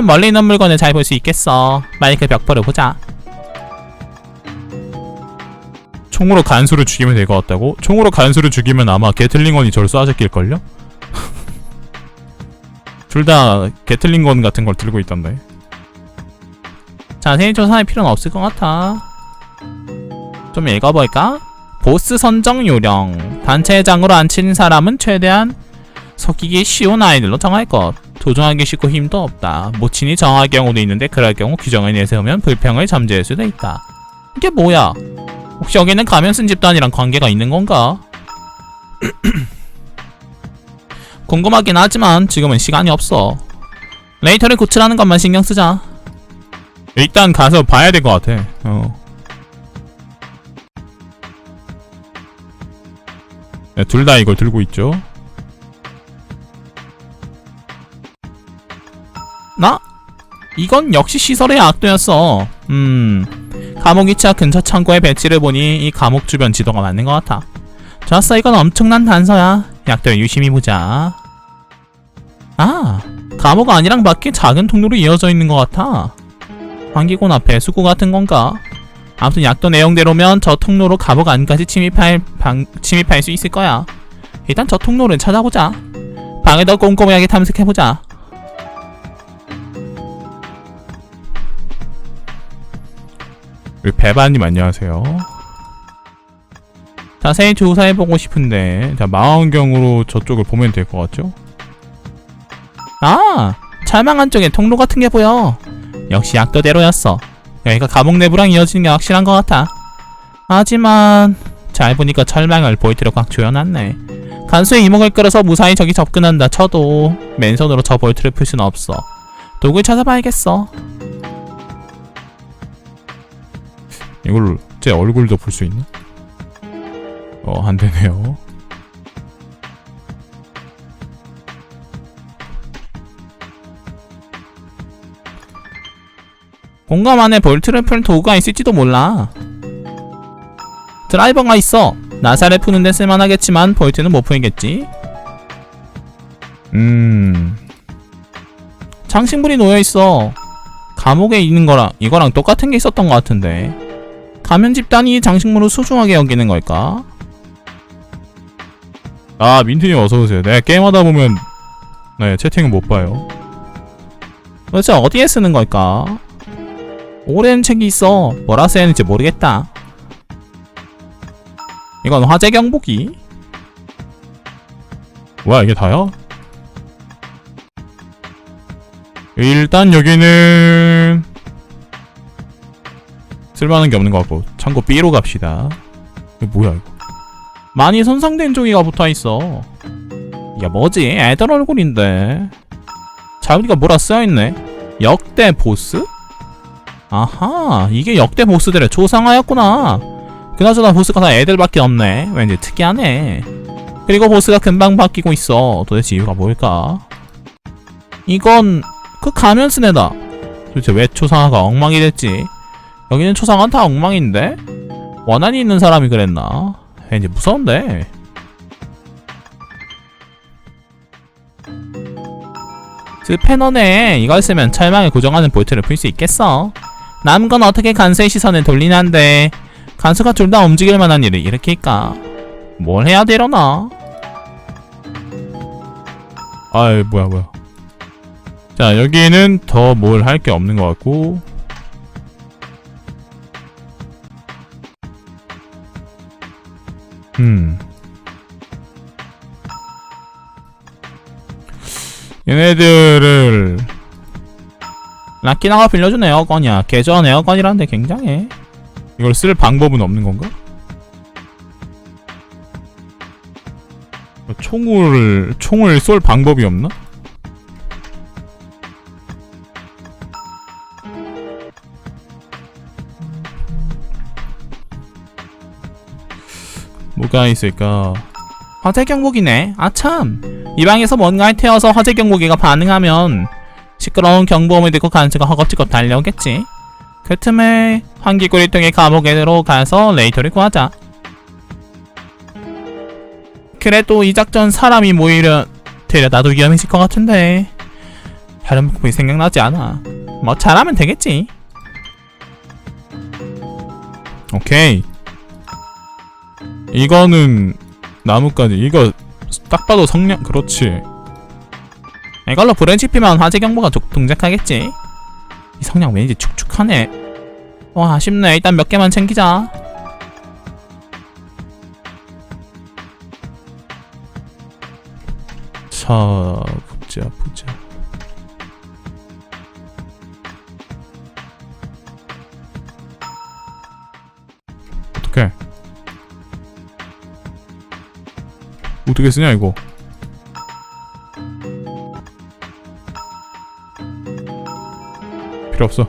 그러면 멀리 있는 물건을 잘 볼 수 있겠어. 마이크 벽보를 보자. 총으로 간수를 죽이면 될 것 같다고? 총으로 간수를 죽이면 아마 게틀링건이 저를 쏴제낄걸요? 둘 다 게틀링건 같은 걸 들고 있던데. 자세히 조사할 필요는 없을 것 같아. 좀 읽어볼까? 보스 선정 요령. 단체장으로 앉힌 사람은 최대한 속이기 쉬운 아이들로 정할 것. 도전하기 쉽고 힘도 없다. 모친이 정할 경우도 있는데 그럴 경우 규정을 내세우면 불평을 잠재울 수도 있다. 이게 뭐야? 혹시 여기는 가면 쓴 집단이랑 관계가 있는 건가? 궁금하긴 하지만 지금은 시간이 없어. 레이터를 고치라는 것만 신경 쓰자. 일단 가서 봐야 될 것 같아. 어. 네, 둘다 이걸 들고 있죠. 나? 이건 역시 시설의 악도였어. 음, 감옥 2차 근처 창고의 배치를 보니 이 감옥 주변 지도가 맞는 것 같아. 좋았어, 이건 엄청난 단서야. 약들 유심히 보자. 아, 감옥 안이랑 밖에 작은 통로로 이어져 있는 것 같아. 앞에 수고 같은 건가? 아무튼 약도 내용대로면 저 통로로 감옥 안까지 침입할 방, 침입할 수 있을 거야. 일단 저 통로를 찾아보자. 방을 더 꼼꼼하게 탐색해보자. 배바님 안녕하세요. 자세히 조사해보고 싶은데 자 망원경으로 저쪽을 보면 될 것 같죠? 아! 철망한 쪽에 통로 같은 게 보여. 역시 약도대로였어. 여기가 감옥 내부랑 이어지는 게 확실한 것 같아. 하지만 잘 보니까 철망을 볼트로 꽉 조여놨네. 간수의 이목을 끌어서 무사히 저기 접근한다 쳐도 맨손으로 저 볼트를 풀 수는 없어. 도구를 찾아봐야겠어. 이걸 제 얼굴도 볼수 있나? 어, 안 되네요. 공감 안에 볼트를 풀 도구가 있을지도 몰라. 드라이버가 있어. 나사를 푸는데 쓸만하겠지만 볼트는 못 풀겠지. 음. 장신불이 놓여 있어. 감옥에 있는 거랑 이거랑 똑같은 게 있었던 것 같은데. 가면 집단이 이 장식물을 소중하게 여기는 걸까? 아 민트님 어서오세요 내가 게임하다 보면 네 채팅을 못 봐요 도대체 어디에 쓰는 걸까? 오랜 책이 있어 뭐라 써야 하는지 모르겠다 이건 화재 경보기 뭐야 이게 다야? 일단 여기는 쓸만한 게 없는 것 같고 참고 B로 갑시다. 이거 뭐야 이거? 많이 손상된 종이가 붙어있어. 이게 뭐지? 애들 얼굴인데. 자 보니까 뭐라 쓰여있네? 역대 보스? 아하 이게 역대 보스들의 초상화였구나. 그나저나 보스가 다 애들밖에 없네. 왠지 특이하네. 그리고 보스가 금방 바뀌고 있어. 도대체 이유가 뭘까? 이건 그 가면 쓴 애다. 도대체 왜 초상화가 엉망이 됐지? 여기는 다 엉망인데? 원한이 있는 사람이 그랬나? 왠지 무서운데. 스패너네. 이걸 쓰면 철망을 고정하는 볼트를 풀 수 있겠어. 남은 건 어떻게 간수의 시선을 돌리는데 간수가 둘 다 움직일 만한 일을 일으킬까? 뭘 해야 되려나? 아이 뭐야 뭐야 자 여기는 더 뭘 할 게 없는 것 같고 음. 얘네들을 라키나가 빌려준 에어건이야. 개조한 에어건이라는데 굉장해. 이걸 쓸 방법은 없는 건가? 총을 총을 쏠 방법이 없나? 뭐가 있을까? 화재 경보기네. 아참. 이 방에서 뭔가를 태워서 화재 경보기가 반응하면 시끄러운 경보음을 듣고 간수가 허겁지겁 달려오겠지. 그 틈에 환기구를 통해 감옥에로 가서 레이터를 구하자. 그래도 이 작전 사람이 모이려 데려다도 위험해질 것 같은데. 다른 부품이 생각나지 않아. 뭐 잘하면 되겠지. 오케이. 이거는 나뭇가지. 이거 딱 봐도 성냥 그렇지. 이걸로 불을 지피면 화재 경보가 동- 동작하겠지. 이 성냥 왠지 축축하네. 와 아쉽네. 일단 몇 개만 챙기자. 자 보자 보자. 어떻게 쓰냐 이거? 필요 없어.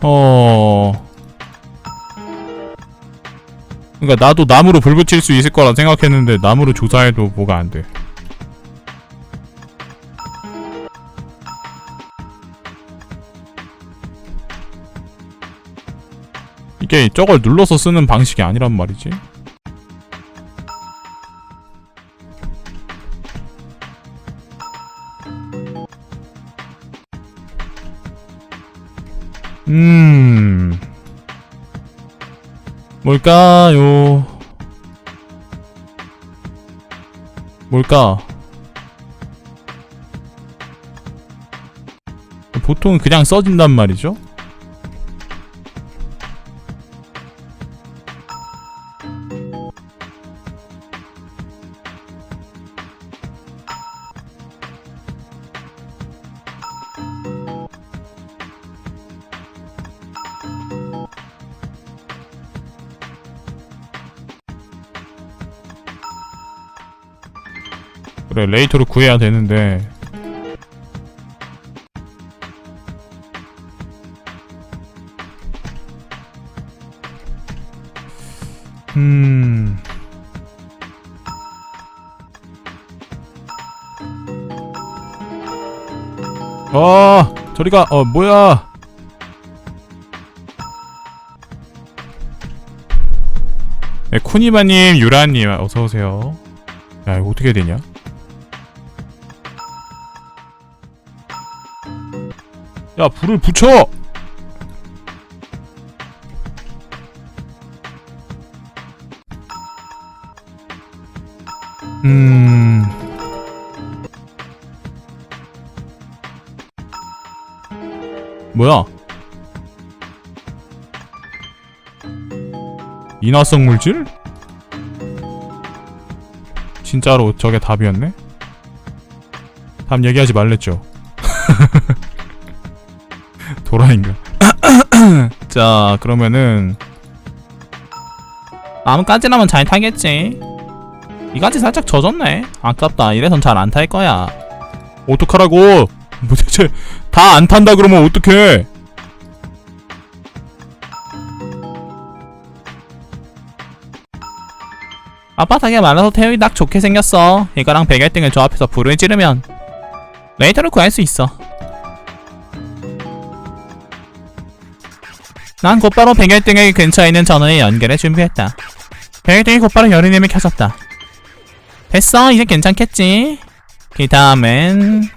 어. 그러니까 나도 나무로 불 붙일 수 있을 거라 생각했는데 나무로 조사해도 뭐가 안 돼. 이게 저걸 눌러서 쓰는 방식이 아니란 말이지. 음. 뭘까요? 뭘까? 보통 그냥 써진단 말이죠? 그래 레이터를 구해야 되는데 음 어, 저리가, 어, 뭐야. 네, 쿠니바님, 유라님, 어서오세요. 야, 이거 어떻게 되냐? 야, 불을 붙여! 음. 뭐야? 인화성 물질? 진짜로 저게 답이었네? 답 얘기하지 말랬죠. 도라인가? 자, 그러면은 나뭇가지라면 잘 타겠지. 이 가지 살짝 젖었네. 아깝다. 이래선 잘 안 탈 거야. 어떡하라고? 뭐 대체 다 안 탄다 그러면 어떡해? 아빠하게 말라서 태우기 딱 좋게 생겼어. 이거랑 백열등을 조합해서 불을 지르면 레이더를 구할 수 있어. 난 곧바로 백열등을 근처에 있는 전원에 연결해 준비했다. 백열등이 곧바로 열이 내며 켜졌다. 됐어, 이제 괜찮겠지? 그 다음엔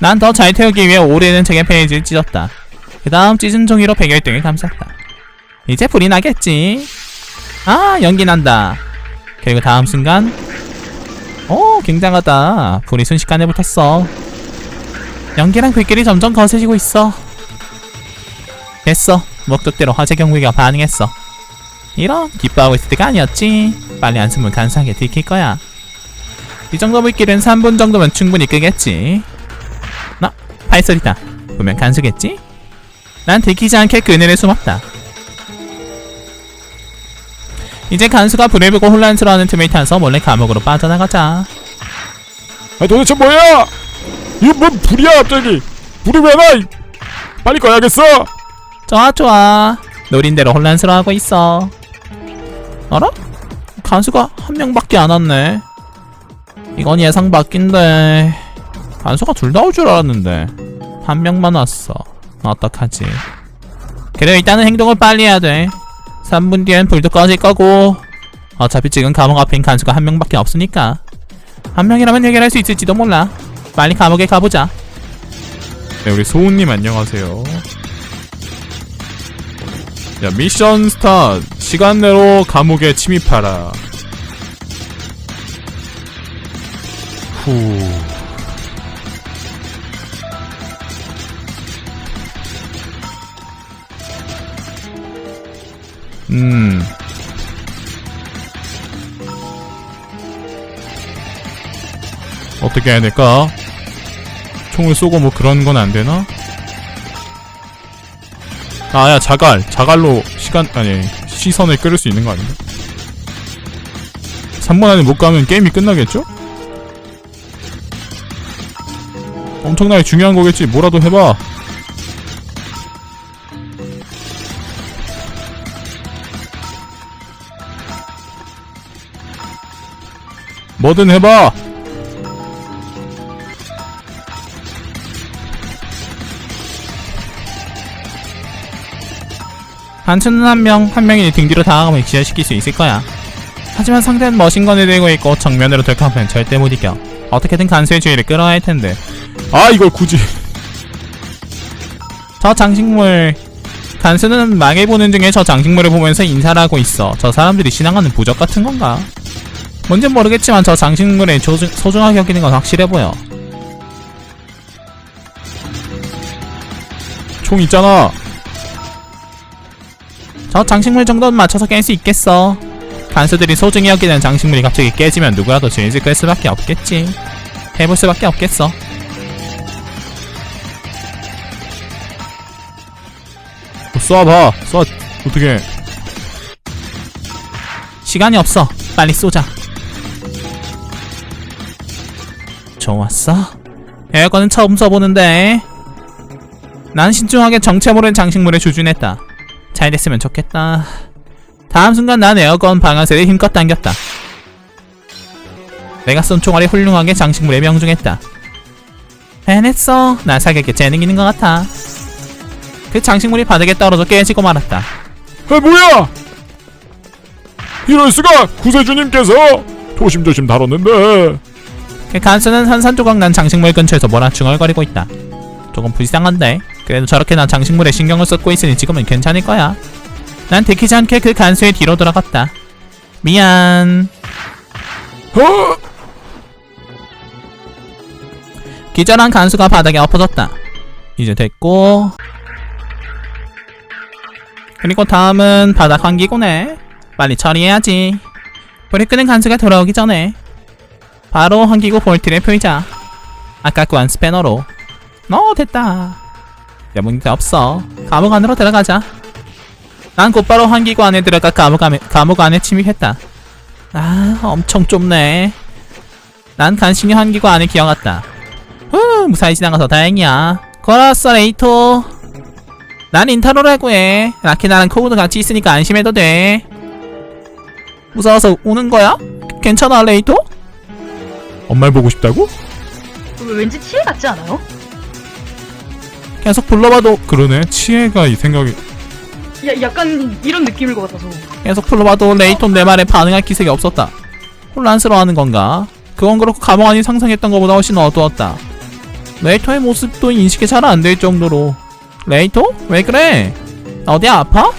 난 더 잘 태우기 위해 오래된 책의 페이지를 찢었다. 그 다음 찢은 종이로 백열등을 감쌌다. 이제 불이 나겠지? 아, 연기 난다. 그리고 다음 순간, 오, 굉장하다. 불이 순식간에 붙었어. 연기랑 불길이 점점 거세지고 있어. 됐어. 목적대로 화재 경비가 반응했어. 이런 기뻐하고 있을 때가 아니었지. 빨리 한숨을 간사하게 들킬 거야. 이 정도 불길은 3분 정도면 충분히 끄겠지. 나 발소리다. 분명 간수겠지? 난 들키지 않게 그늘에 숨었다. 이제 간수가 불을 보고 혼란스러워하는 틈을 타서 몰래 감옥으로 빠져나가자. 아 도대체 뭐야? 이거 뭔 불이야 갑자기? 불이 왜 나? 빨리 꺼야겠어. 좋아 좋아. 노린 대로 혼란스러워하고 있어. 알아? 간수가 한 명밖에 안 왔네. 이건 예상 밖인데 간수가 둘 다 올 줄 알았는데 한 명만 왔어. 어떡하지? 그래 일단은 행동을 빨리 해야 돼. 3분 뒤엔 불도 꺼질 거고 어차피 지금 감옥 앞엔 간수가 한 명밖에 없으니까 한 명이라면 해결할 수 있을지도 몰라 빨리 감옥에 가보자 네, 우리 소우님 안녕하세요. 야, 미션 스타트. 시간 내로 감옥에 침입하라. 후. 음. 어떻게 해야 될까? 총을 쏘고 뭐 그런 건 안 되나? 아, 야, 자갈. 자갈로 시간, 아니, 시선을 끌을 수 있는 거 아닌가? 3분 안에 못 가면 게임이 끝나겠죠? 엄청나게 중요한 거겠지. 뭐라도 해봐. 뭐든 해봐. 간수는 한 명, 한 명이 등 뒤로 다가가면 기절시킬 수 있을 거야. 하지만 상대는 머신건을 들고 있고 정면으로 돌파하면 절대 못 이겨. 어떻게든 간수의 주의를 끌어야 할 텐데. 아, 이걸 굳이. 저 장식물 간수는 망해보는 중에 저 장식물을 보면서 인사를 하고 있어. 저 사람들이 신앙하는 부적 같은 건가? 뭔진 모르겠지만 저 장식물에 조중, 소중하게 여기는 건 확실해 보여. 총 있잖아. 저 장식물 정도는 맞춰서 깰 수 있겠어. 간수들이 소중히 여기는 장식물이 갑자기 깨지면 누구라도 죄짓을 끌 수밖에 없겠지. 해볼 수밖에 없겠어. 쏴봐. 쏴. 어떻게. 시간이 없어. 빨리 쏘자. 좋았어. 에어건은 처음 써보는데. 난 신중하게 정체 모르는 장식물에 주준했다. 잘 됐으면 좋겠다. 다음 순간 난 에어건 방아쇠를 힘껏 당겼다. 내가 쏜 총알이 훌륭하게 장식물에 명중했다. 해냈어. 나 사격에 재능 있는 것 같아. 그 장식물이 바닥에 떨어져 깨지고 말았다. 아, 뭐야! 이럴 수가! 구세주님께서! 조심조심 다뤘는데. 그 간수는 산산조각 난 장식물 근처에서 뭐라 중얼거리고 있다. 조금 불쌍한데 그래도 저렇게 난 장식물에 신경을 쏟고 있으니 지금은 괜찮을 거야. 난 들키지 않게 그 간수의 뒤로 돌아갔다. 미안. 어? 기절한 간수가 바닥에 엎어졌다. 이제 됐고. 그리고 다음은 바닥 환기구네. 빨리 처리해야지. 불이 끄는 간수가 돌아오기 전에 바로 환기구 볼트를 풀자. 아까 구한 스패너로. 어 됐다. 야 문제 없어. 감옥 안으로 들어가자. 난 곧바로 환기구 안에 들어가 감옥 안에, 감옥 안에 침입했다. 아 엄청 좁네. 난 간신히 환기구 안에 기어갔다. 후 무사히 지나가서 다행이야. 걸었어 레이토. 난 인타로라고 해. 라키 나랑 코우도 같이 있으니까 안심해도 돼. 무서워서 우는 거야? 괜찮아 레이토? 엄마를 보고 싶다고? 왠지 치해 같지 않아요? 계속 불러봐도 그러네. 치해가 이 생각이. 야, 약간 이런 느낌일 것 같아서. 계속 불러봐도 레이톤 내 말에 반응할 기색이 없었다. 혼란스러워하는 건가? 그건 그렇고 감옥 안이 상상했던 것보다 훨씬 어두웠다. 레이토의 모습도 인식이 잘 안 될 정도로. 레이토? 왜 그래? 어디 아파?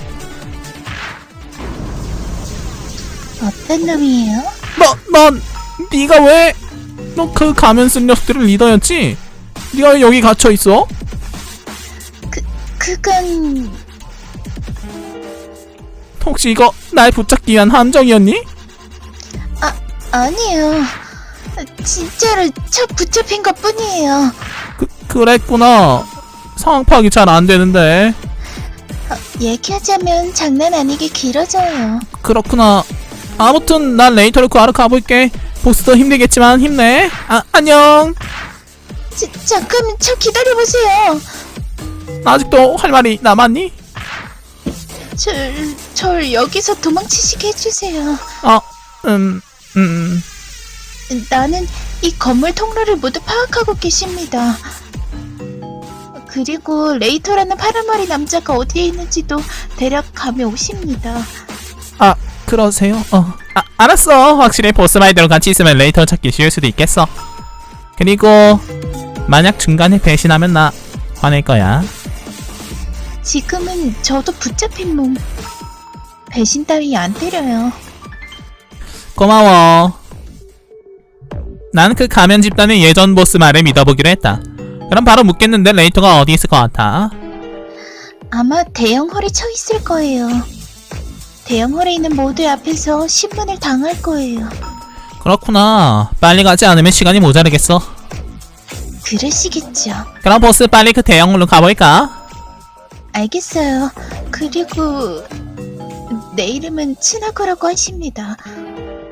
어떤 놈이에요? 너, 넌, 네가 왜? 너 그 가면 쓴 녀석들의 리더였지? 네가 왜 여기 갇혀 있어? 그건 혹시 이거 날 붙잡기 위한 함정이었니? 아니에요. 진짜로 차 붙잡힌 것 뿐이에요. 그, 그랬구나. 상황 파악이 잘 안 되는데. 얘기하자면 장난 아니게 길어져요. 그렇구나. 아무튼 난 레이터를 구하러 가볼게. 보스도 힘들겠지만 힘내. 아 안녕. 지, 잠깐만 저 기다려보세요. 아직도 할 말이 남았니? 절, 절 여기서 도망치시게 해주세요. 어, 음, 음, 나는 이 건물 통로를 모두 파악하고 계십니다. 그리고 레이터라는 파란머리 남자가 어디에 있는지도 대략 감이 오십니다. 아 그러세요? 어, 아, 알았어. 확실히 보스 말대로 같이 있으면 레이터 찾기 쉬울 수도 있겠어. 그리고 만약 중간에 배신하면 나 화낼 거야. 지금은 저도 붙잡힌 몸. 배신 따위 안 때려요. 고마워. 난 그 가면 집단의 예전 보스 말을 믿어보기로 했다. 그럼 바로 묻겠는데 레이터가 어디 있을 것 같아? 아마 대형 홀에 쳐 있을 거예요. 대형 홀에 있는 모두 앞에서 신문을 당할 거예요. 그렇구나. 빨리 가지 않으면 시간이 모자르겠어. 그러시겠죠. 그럼 보스 빨리 그 대형으로 가볼까? 알겠어요. 그리고 내 이름은 친하거라고 하십니다.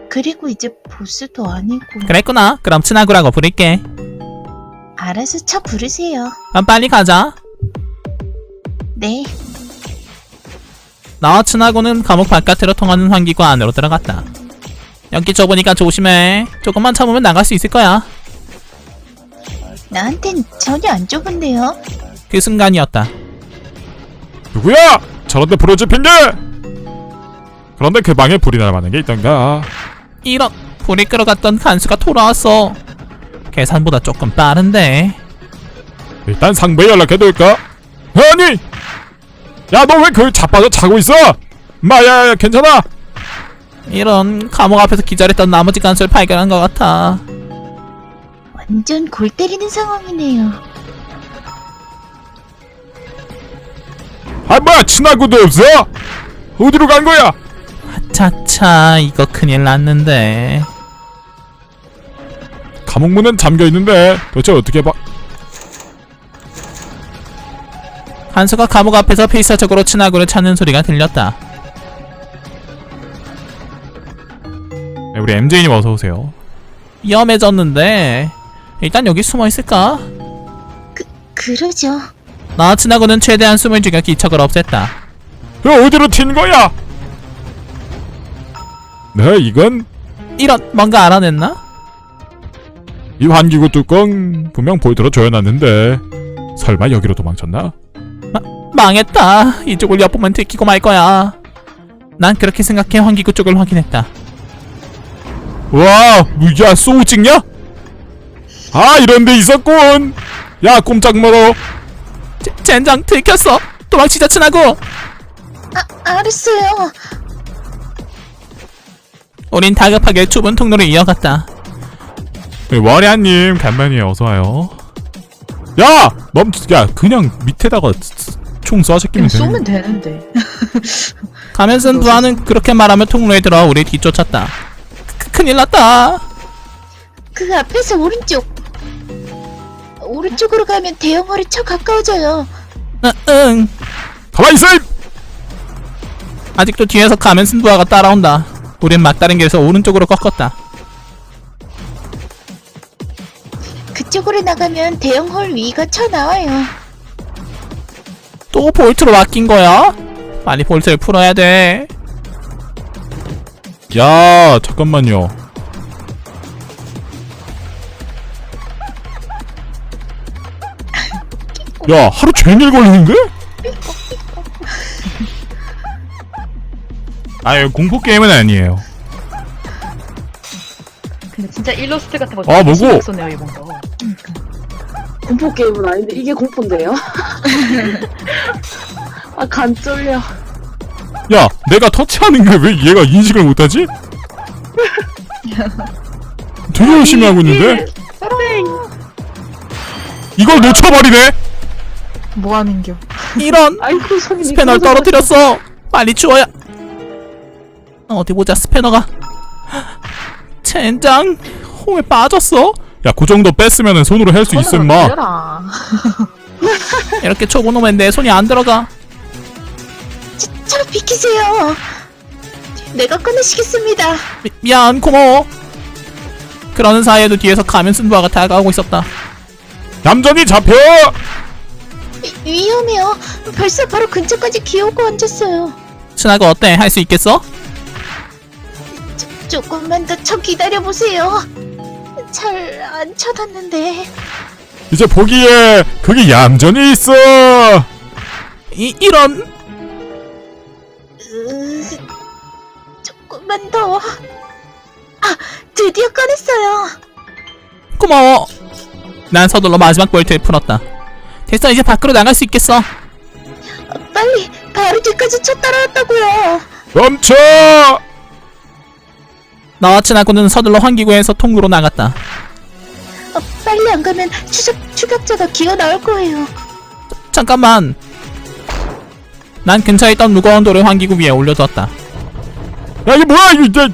그리고 이제 보스도 아니고 그랬구나. 그럼 친하구라고 부를게. 알아서 쳐 부르세요. 그럼 빨리 가자. 네, 나와 친하고는 감옥 바깥으로 통하는 환기구 안으로 들어갔다. 여기 좁으니까 조심해. 조금만 참으면 나갈 수 있을 거야. 나한텐 전혀 안 좁은데요. 그 순간이었다. 누구야? 저런데 불을 지핀 게? 그런데 그 방에 불이 날 만한 게 있던가? 이런 불이 끌어갔던 간수가 돌아왔어. 계산보다 조금 빠른데. 일단 상부에 연락해둘까? 아니! 야 너 왜 그 자빠져 자고 있어? 마야 괜찮아? 이런 감옥 앞에서 기절했던 나머지 간수를 발견한 것 같아. 완전 골 때리는 상황이네요. 아 뭐야 친하고도 없어? 어디로 간 거야? 차차 이거 큰일 났는데. 감옥 문은 잠겨 있는데 도대체 어떻게 봐? 간수가 감옥 앞에서 필사적으로 친하구를 찾는 소리가 들렸다. 네, 우리 MJ님 어서 오세요. 위험해졌는데 일단 여기 숨어 있을까? 그러죠. 나 친하고는 최대한 숨을 죽여 기척을 없앴다. 그 어디로 튄 거야? 네 이건 이런 뭔가 알아냈나? 이 환기구 뚜껑 분명 볼트로 조여놨는데 설마 여기로 도망쳤나? 망했다. 이쪽을 엿보면 들키고 말 거야. 난 그렇게 생각해 환기구 쪽을 확인했다. 와, 야 소우 찍냐? 아 이런 데 있었군. 야 꼼짝 말어. 제- 젠장 들켰어. 도망치자 친하고. 아, 알았어요. 우린 다급하게 좁은 통로를 이어갔다. 네, 와리아님 간만에 어서 와요. 야, 멈, 야 그냥 밑에다가 총쏴 그냥 새끼면 되는. 쏘면 되는데. 가면 쓴 부하는 그렇게 말하며 통로에 들어와 우리 뒤쫓았다. 크- 큰일 났다. 그 앞에서 오른쪽. 오른쪽으로 가면 대형 홀에 쳐 가까워져요. 응, 응. 가만 있어. 이- 아직도 뒤에서 가면 쓴 부하가 따라온다. 우린 막다른 길에서 오른쪽으로 꺾었다. 그쪽으로 나가면 대형 홀 위가 쳐 나와요. 또 볼트로 맡긴 거야? 빨리 볼트를 풀어야 돼. 야, 잠깐만요. 야, 하루 종일 걸리는데? 아유, 공포 게임은 아니에요. 근데 진짜 일러스트 같은 거 아, 뭐고? 썼네요 이번 거. 공포 게임은 아닌데 이게 공포인데요? 아 간 쫄려. 야, 내가 터치하는 게 왜 얘가 인식을 못하지? 되게 열심히 하고 있는데? 이걸 놓쳐버리네? 뭐 하는겨? 이런 아이고 손이 스패너를 미끄러져. 떨어뜨렸어. 빨리 주워야. 어디 보자 스패너가. 젠장 홍에 빠졌어. 야, 그 정도 뺐으면 손으로 할 수 있음, 마. 들어라. 이렇게 초보 놈엔 내 손이 안 들어가. 저, 저 비키세요. 내가 꺼내시겠습니다. 미, 미안 고마워. 그러는 사이에도 뒤에서 가면 쓴 부하가 다가오고 있었다. 얌전히 잡혀! 위, 위험해요. 벌써 바로 근처까지 기어오고 앉았어요. 친하고 어때? 할 수 있겠어? 조금만 더쳐 기다려보세요. 잘 안 쳐놨는데. 이제 보기에 그게 얌전히 있어! 이 이런 으, 조금만 더. 드디어 꺼냈어요. 고마워. 난 서둘러 마지막 볼트를 풀었다. 됐어, 이제 밖으로 나갈 수 있겠어. 빨리 바로 뒤까지 쳐 따라왔다고요. 멈춰! 나와 친하고는 서둘러 환기구에서 통로로 나갔다. 어, 빨리 안 가면 추적, 추격자가 기어 나올 거예요. 잠깐만. 난 근처에 있던 무거운 돌을 환기구 위에 올려두었다. 야 이게 뭐야 이거 이제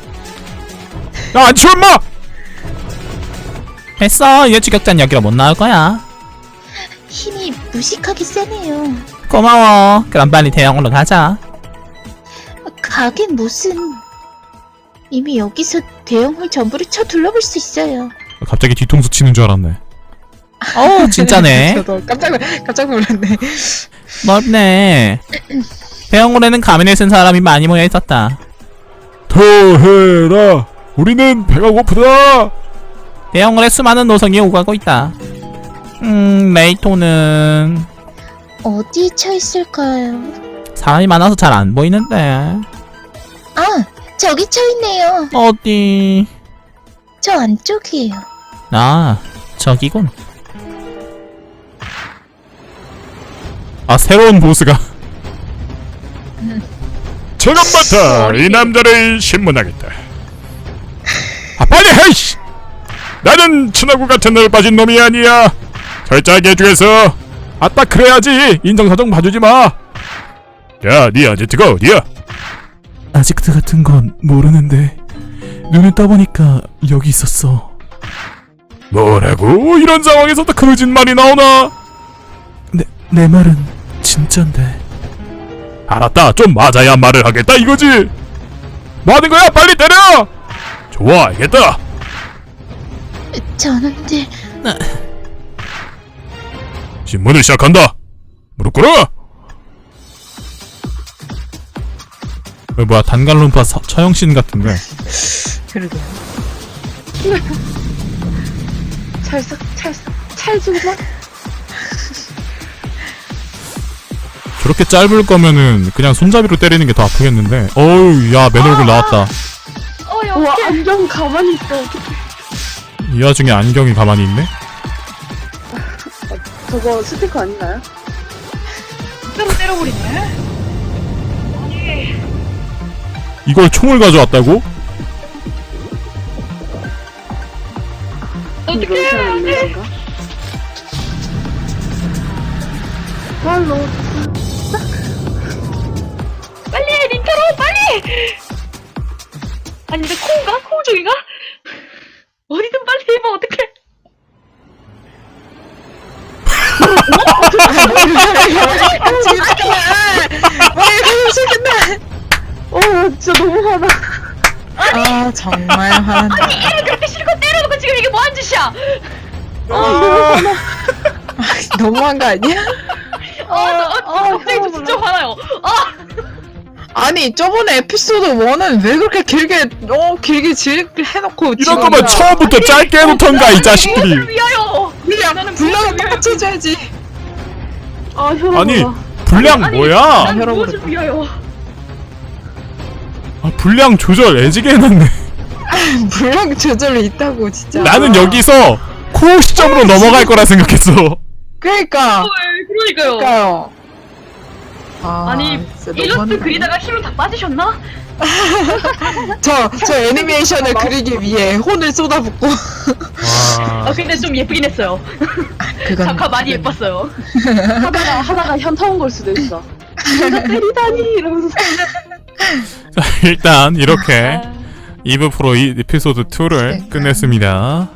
야안 치워 임마! 됐어, 이제 추격자는 여기로 못 나올 거야. 힘이 무식하게 세네요. 고마워. 그럼 빨리 대형으로 가자. 가긴 무슨. 이미 여기서 대형홀 전부를 쳐 둘러볼 수 있어요. 갑자기 뒤통수 치는 줄 알았네 어우, 진짜네. 저도 깜짝 놀- 깜짝 놀랐네. 넓네. 대형홀에는 가면을 쓴 사람이 많이 모여 있었다. 더 해라 우리는 배가 고프다 대형홀에 수많은 노성이 오가고 있다. 음, 레이토는 어디에 쳐 있을까요? 사람이 많아서 잘 안 보이는데. 아, 저기 쳐 있네요. 어디? 저 안쪽이에요. 아, 저기군. 아 새로운 보스가 저것부터 이 남자를 신문하겠다 아 빨리 해이씨 나는 친하고 같은 널 빠진 놈이 아니야 철저하게 해주겠어. 아따 그래야지. 인정사정 봐주지 마 야 네 아제트가 어디야. 아직도 같은 건 모르는데 눈을 떠보니까 여기 있었어. 뭐라고? 이런 상황에서도 거짓말이 나오나? 내, 내 말은 진짠데. 알았다 좀 맞아야 말을 하겠다 이거지. 뭐 하는 거야? 빨리 때려! 좋아 알겠다. 저놈들 신문을 시작한다 무릎 꿇어 어, 뭐야 단갈론파 서, 처형신 같은데. 그러게. 찰싹 찰싹 찰지구만. 저렇게 짧을 거면은 그냥 손잡이로 때리는 게 더 아프겠는데. 어우, 야, 맨 얼굴 나왔다. 어야 우와 안경 가만히 있어. 이 와중에 안경이 가만히 있네. 저거 스티커 아닌가요? 진짜로 때려버리네. 아니 이걸 총을 가져왔다고? 이거 사람 안돼. 있는 건가? 말로 빨리 닌타로 빨리. 아니 근데 콩가 콩 중인가? 어디든 빨리 해봐 어떡해. 어 진짜 너무 화나. 아 정말 화난다. 아니 애를 그렇게 실컷 때려놓고 지금 이게 뭐한 짓이야? 아, 너무한 거 아니야? 아, 나, 아, 갑자기 저 진짜 화나요. 아, 아니 저번에 에피소드 1은 왜 그렇게 길게 어 길게 질 해놓고 이런 거면 처음부터 짧게 해놓던가 이 자식들이 위하여? 그냥 나는 무 해줘야지 아 혈압 아니. 분량 아니, 뭐야 난 혈압 무엇을. 위하여? 아, 분량 조절 애지게 해놨네 분량 조절이 있다고 진짜 나는 여기서 코 시점으로 넘어갈 거라 생각했어 그러니까 헐, 그러니까요. 그러니까요 아, 아니, 진짜 일러스트. 그리다가 힘을 다 빠지셨나? 저, 저 애니메이션을 그리기 위해 혼을 쏟아붓고 아, 근데 좀 예쁘긴 했어요. 그건 작화 많이 예뻤어요. 하다가 하다가 현타 온 걸 수도 있어. 내가 때리다니 이러면서. 자, 일단 이렇게 2부 프로 이 에피소드 2를 끝냈습니다.